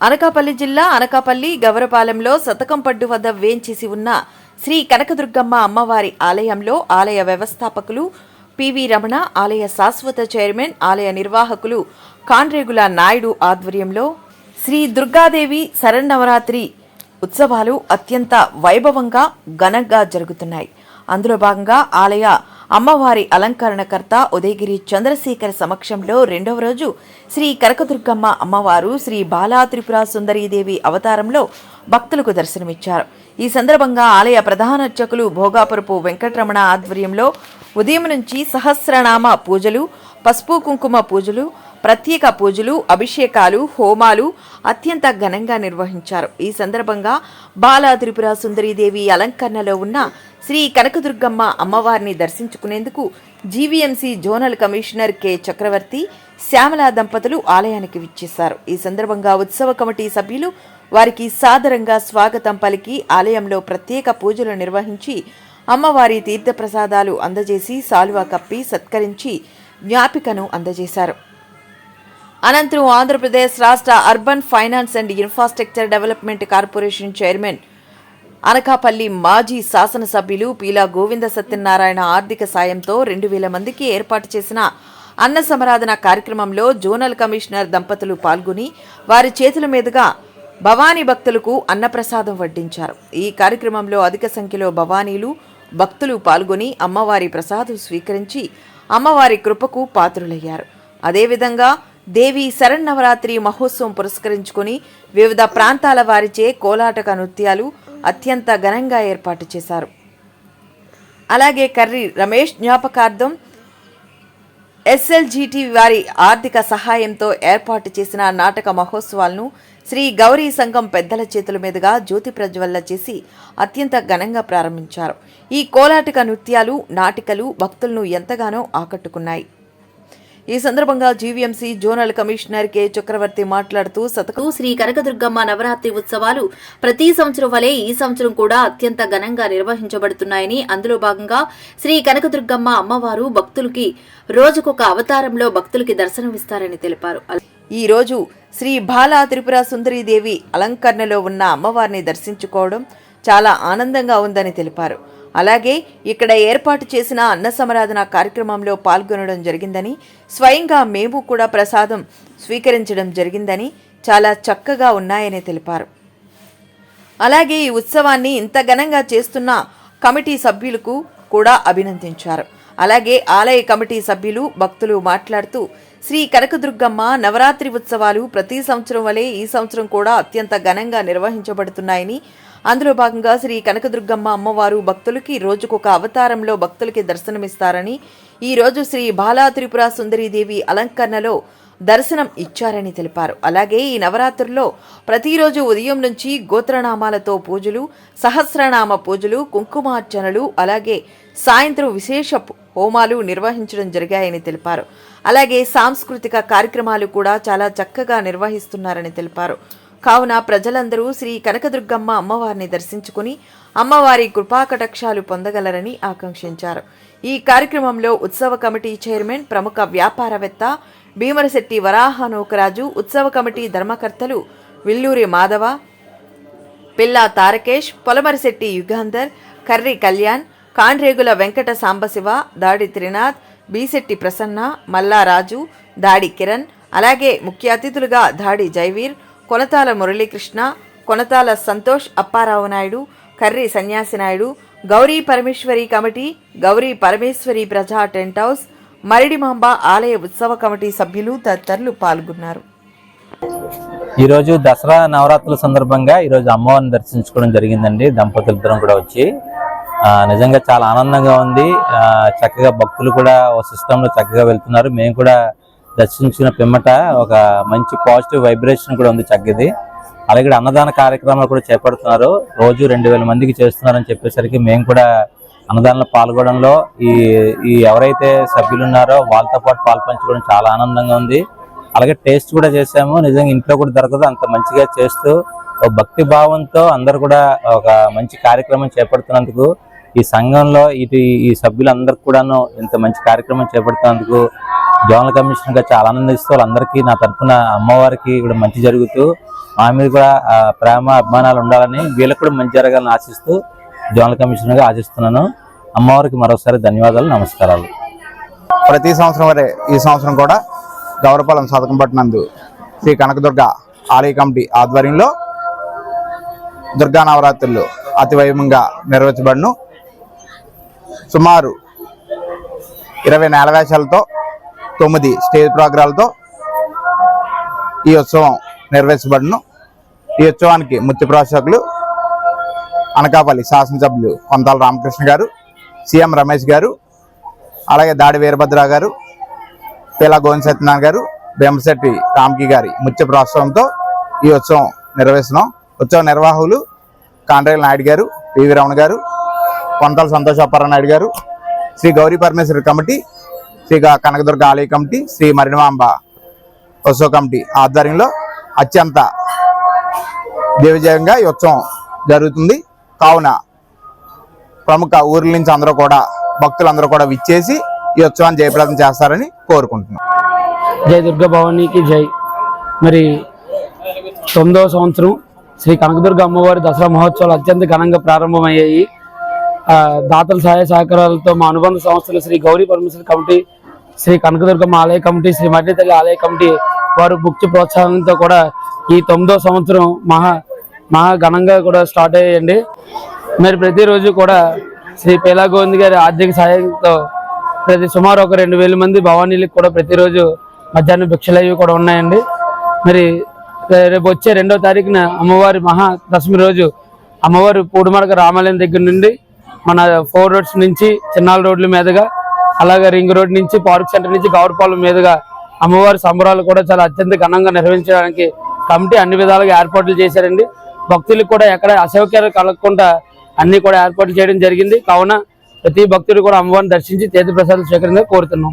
అనకాపల్లి జిల్లా అనకాపల్లి గవరపాలెంలో శతకం పడ్డు వద్ద వేంచేసి ఉన్న శ్రీ కనకదుర్గమ్మ అమ్మవారి ఆలయంలో ఆలయ వ్యవస్థాపకులు పివి రమణ ఆలయ శాశ్వత చైర్మన్ ఆలయ నిర్వాహకులు కాండ్రేగుల నాయుడు ఆధ్వర్యంలో శ్రీ దుర్గాదేవి శరన్నవరాత్రి ఉత్సవాలు అత్యంత వైభవంగా ఘనంగా జరుగుతున్నాయి. అందులో భాగంగా ఆలయ అమ్మవారి అలంకరణకర్త ఉదయగిరి చంద్రశేఖర్ సమక్షంలో రెండవ రోజు శ్రీ కనకదుర్గమ్మ అమ్మవారు శ్రీ బాలా త్రిపుర సుందరీదేవి అవతారంలో భక్తులకు దర్శనమిచ్చారు. ఈ సందర్భంగా ఆలయ ప్రధాన అర్చకులు భోగాపురపు వెంకటరమణ ఆధ్వర్యంలో ఉదయం నుంచి సహస్రనామ పూజలు పసుపు కుంకుమ పూజలు ప్రత్యేక పూజలు అభిషేకాలు హోమాలు అత్యంత ఘనంగా నిర్వహించారు. ఈ సందర్భంగా బాలా త్రిపుర సుందరీదేవి అలంకరణలో ఉన్న శ్రీ కనకదుర్గమ్మ అమ్మవారిని దర్శించుకునేందుకు GVMC zonal commissioner K. Chakravarthi Shyamala దంపతులు ఆలయానికి విచ్చేశారు. ఈ సందర్భంగా ఉత్సవ కమిటీ సభ్యులు వారికి సాదరంగా స్వాగతం పలికి ఆలయంలో ప్రత్యేక పూజలు నిర్వహించి అమ్మవారి తీర్థప్రసాదాలు అందజేసి సాలువా కప్పి సత్కరించి జ్ఞాపికను అందజేశారు. అనంతరం ఆంధ్రప్రదేశ్ రాష్ట్ర urban finance and infrastructure development corporation chairman Anakapalli మాజీ శాసనసభ్యులు పీలా గోవింద సత్యనారాయణ ఆర్థిక సాయంతో రెండు వేల మందికి ఏర్పాటు చేసిన అన్న సమరాధన కార్యక్రమంలో జోనల్ కమిషనర్ దంపతులు పాల్గొని వారి చేతుల మీదుగా భవానీ భక్తులకు అన్నప్రసాదం వడ్డించారు. ఈ కార్యక్రమంలో అధిక సంఖ్యలో భవానీలు భక్తులు పాల్గొని అమ్మవారి ప్రసాదం స్వీకరించి అమ్మవారి కృపకు పాత్రులయ్యారు. అదేవిధంగా దేవి శరన్నవరాత్రి మహోత్సవం పురస్కరించుకుని వివిధ ప్రాంతాల వారిచే కోలాటక నృత్యాలు అత్యంత ఘనంగా ఏర్పాటు చేశారు. అలాగే కర్రీ రమేష్ జ్ఞాపకార్థం ఎస్ఎల్జీటీ వారి ఆర్థిక సహాయంతో ఏర్పాటు చేసిన నాటక మహోత్సవాలను శ్రీ గౌరీ సంఘం పెద్దల చేతుల మీదుగా జ్యోతి ప్రజ్వల్ల చేసి అత్యంత ఘనంగా ప్రారంభించారు. ఈ కోలాటక నృత్యాలు నాటికలు భక్తులను ఎంతగానో ఆకట్టుకున్నాయి. ఈ సందర్భంగా GVMC zonal commissioner K. Chakravarthi మాట్లాడుతూ శతకం శ్రీ కనకదుర్గమ్మ నవరాత్రి ఉత్సవాలు ప్రతి సంవత్సరం వలె ఈ సంవత్సరం కూడా అత్యంత ఘనంగా నిర్వహించబడుతున్నాయని అందులో భాగంగా శ్రీ కనకదుర్గమ్మ అమ్మవారు భక్తులకి రోజుకొక అవతారంలో భక్తులకి దర్శనమిస్తారని తెలిపారు. ఈ రోజు శ్రీ బాలా త్రిపుర సుందరీదేవి అలంకరణలో ఉన్న అమ్మవారిని దర్శించుకోవడం చాలా ఆనందంగా ఉందని తెలిపారు. అలాగే ఇక్కడ ఏర్పాటు చేసిన అన్న సమరాధన కార్యక్రమంలో పాల్గొనడం జరిగిందని స్వయంగా మేము కూడా ప్రసాదం స్వీకరించడం జరిగిందని చాలా చక్కగా ఉన్నాయని తెలిపారు. అలాగే ఈ ఉత్సవాన్ని ఇంత ఘనంగా చేస్తున్న కమిటీ సభ్యులకు కూడా అభినందించారు. అలాగే ఆలయ కమిటీ సభ్యులు భక్తులు మాట్లాడుతూ శ్రీ కనకదుర్గమ్మ నవరాత్రి ఉత్సవాలు ప్రతి సంవత్సరం వలె ఈ సంవత్సరం కూడా అత్యంత ఘనంగా నిర్వహించబడుతున్నాయని అందులో భాగంగా శ్రీ కనకదుర్గమ్మ అమ్మవారు భక్తులకి రోజుకొక అవతారంలో భక్తులకి దర్శనమిస్తారని ఈ రోజు శ్రీ బాలా త్రిపుర సుందరీదేవి అలంకరణలో దర్శనం ఇచ్చారని తెలిపారు. అలాగే ఈ నవరాత్రుల్లో ప్రతిరోజు ఉదయం నుంచి గోత్రనామాలతో పూజలు సహస్రనామ పూజలు కుంకుమార్చనలు అలాగే సాయంత్రం విశేష హోమాలు నిర్వహించడం జరిగాయని తెలిపారు. అలాగే సాంస్కృతిక కార్యక్రమాలు కూడా చాలా చక్కగా నిర్వహిస్తున్నారని తెలిపారు. కావున ప్రజలందరూ శ్రీ కనకదుర్గమ్మ అమ్మవారిని దర్శించుకుని అమ్మవారి కృపాకటాక్షాలు పొందగలరని ఆకాంక్షించారు. ఈ కార్యక్రమంలో ఉత్సవ కమిటీ చైర్మన్ ప్రముఖ వ్యాపారవేత్త భీమరశెట్టి వరాహనోకరాజు ఉత్సవ కమిటీ ధర్మకర్తలు విల్లూరి మాధవ పిల్లా తారకేష్ పొలమరిశెట్టి యుగాంధర్ కర్రి కళ్యాణ్ కాండ్రేగుల వెంకట సాంబశివ దాడి త్రినాథ్ బీశెట్టి ప్రసన్న మల్లారాజు దాడి కిరణ్ అలాగే ముఖ్య అతిథులుగా దాడి జైవీర్ కొనతాల మురళీకృష్ణ కొనతాల సంతోష్ అప్పారావు నాయుడు కర్రి సన్యాసి నాయుడు గౌరీ పరమేశ్వరి కమిటీ గౌరీ పరమేశ్వరి ప్రజా టెంట్ హౌస్ మరిడిమాంబ ఆలయ ఉత్సవ కమిటీ సభ్యులు తదితరులు పాల్గొన్నారు. ఈరోజు దసరా నవరాత్రుల సందర్భంగా ఈరోజు అమ్మవారిని దర్శించుకోవడం జరిగిందండి. దంపతులు ఇద్దరం కూడా వచ్చి నిజంగా చాలా ఆనందంగా ఉంది. చక్కగా భక్తులు కూడా ఓ సిస్టంలో చక్కగా వెళ్తున్నారు. మేము కూడా దర్శించిన పిమ్మట ఒక మంచి పాజిటివ్ వైబ్రేషన్ కూడా ఉంది చక్కది. అలాగే ఇక్కడ అన్నదాన కార్యక్రమాలు కూడా చేపడుతున్నారు. రోజు రెండు వేల మందికి చేస్తున్నారని చెప్పేసరికి మేము కూడా అన్నదానంలో పాల్గొనడంలో ఈ ఈ ఎవరైతే సభ్యులు ఉన్నారో వాళ్ళతో పాటు పాల్పంచుకోవడం చాలా ఆనందంగా ఉంది. అలాగే టేస్ట్ కూడా చేసాము నిజంగా ఇంట్లో కూడా దొరకదు. అంత మంచిగా చేస్తూ ఒక భక్తి భావంతో అందరు కూడా ఒక మంచి కార్యక్రమం చేపడుతున్నందుకు ఈ సంఘంలో ఇటు ఈ సభ్యులందరికీ కూడాను ఇంత మంచి కార్యక్రమం చేపడుతున్నందుకు జోనల్ కమిషనర్గా చాలా ఆనందిస్తూ వాళ్ళందరికీ నా తరఫున అమ్మవారికి కూడా మంచి జరుగుతూ మా మీద కూడా ప్రేమ అభిమానాలు ఉండాలని వీళ్ళకి కూడా మంచి జరగాలని ఆశిస్తూ జోనల్ కమిషనర్గా ఆశిస్తున్నాను. అమ్మవారికి మరోసారి ధన్యవాదాలు నమస్కారాలు. ప్రతి సంవత్సరం వరే ఈ సంవత్సరం కూడా గౌరపాలెం సతకంపట్టినందు శ్రీ కనకదుర్గ ఆలయ కమిటీ ఆధ్వర్యంలో దుర్గా నవరాత్రులు అతి వైభవంగా నిర్వహించబడును. సుమారు ఇరవై నేలవేషాలతో తొమ్మిది స్టేజ్ ప్రోగ్రాలతో ఈ ఉత్సవం నిర్వహించబడును. ఈ ఉత్సవానికి ముత్య ప్రోత్సాహకులు అనకాపల్లి శాసనసభ్యులు కొంతాల రామకృష్ణ గారు సీఎం రమేష్ గారు అలాగే దాడి వీరభద్ర గారు పేలా గోవింద సత్యనారాయణ గారు భీమశెట్టి రామ్కి గారి ముత్య ప్రోత్సాహంతో ఈ ఉత్సవం నిర్వహిస్తున్నాం. ఉత్సవ నిర్వాహకులు కాండ్రేల నాయుడు గారు పివి రమణ గారు కొంతల సంతోష అప్పారావు నాయుడు గారు శ్రీ గౌరీ పరమేశ్వరి కమిటీ శ్రీ కనకదుర్గ ఆలయ కమిటీ శ్రీ మరిణమాంబ ఉత్సవ కమిటీ ఆధ్వర్యంలో అత్యంత దివ్యజయంగా ఈ ఉత్సవం జరుగుతుంది. కావున ప్రముఖ ఊర్ల నుంచి అందరూ కూడా భక్తులందరూ కూడా విచ్చేసి ఈ ఉత్సవాన్ని జయప్రదం చేస్తారని కోరుకుంటున్నాం. జై దుర్గా భవానీకి జై. మరి తొమ్మిదవ సంవత్సరం శ్రీ కనకదుర్గ అమ్మవారి దసరా మహోత్సవాలు అత్యంత ఘనంగా ప్రారంభమయ్యాయి. దాతల సహాయ సహకారాలతో మా అనుబంధ సంస్థలు శ్రీ గౌరీ పరమేశ్వర కమిటీ శ్రీ కనకదుర్గమ్మ ఆలయ కమిటీ శ్రీ మర్రితల్లి ఆలయ కమిటీ వారు భుక్తి ప్రోత్సాహంతో కూడా ఈ తొమ్మిదో సంవత్సరం మహా మహా ఘనంగా కూడా స్టార్ట్ అయ్యాయండి మరి ప్రతిరోజు కూడా శ్రీ పేలా గోవింద్ గారి ఆర్థిక సహాయంతో ప్రతి సుమారు ఒక రెండు వేల మంది భవానీలకు కూడా ప్రతిరోజు మధ్యాహ్నం భిక్షలు అవి కూడా ఉన్నాయండి. మరి రేపు వచ్చే రెండో తారీఖున అమ్మవారి మహా దశమి రోజు అమ్మవారి పూడిమడక రామాలయం దగ్గర నుండి మన ఫోర్ రోడ్స్ నుంచి చిన్నాల రోడ్ల మీదుగా అలాగే రింగ్ రోడ్ నుంచి పార్క్ సెంటర్ నుంచి గౌరపాలెం మీదుగా అమ్మవారి సంబరాలు కూడా చాలా అత్యంత ఘనంగా నిర్వహించడానికి కమిటీ అన్ని విధాలుగా ఏర్పాట్లు చేశారండి. భక్తులకు కూడా ఎక్కడ అసౌకర్యాలు కలగకుండా అన్ని కూడా ఏర్పాట్లు చేయడం జరిగింది. కావున ప్రతి భక్తుడు కూడా అమ్మవారిని దర్శించి తీర్థ ప్రసాదం స్వీకరంగా కోరుతున్నాం.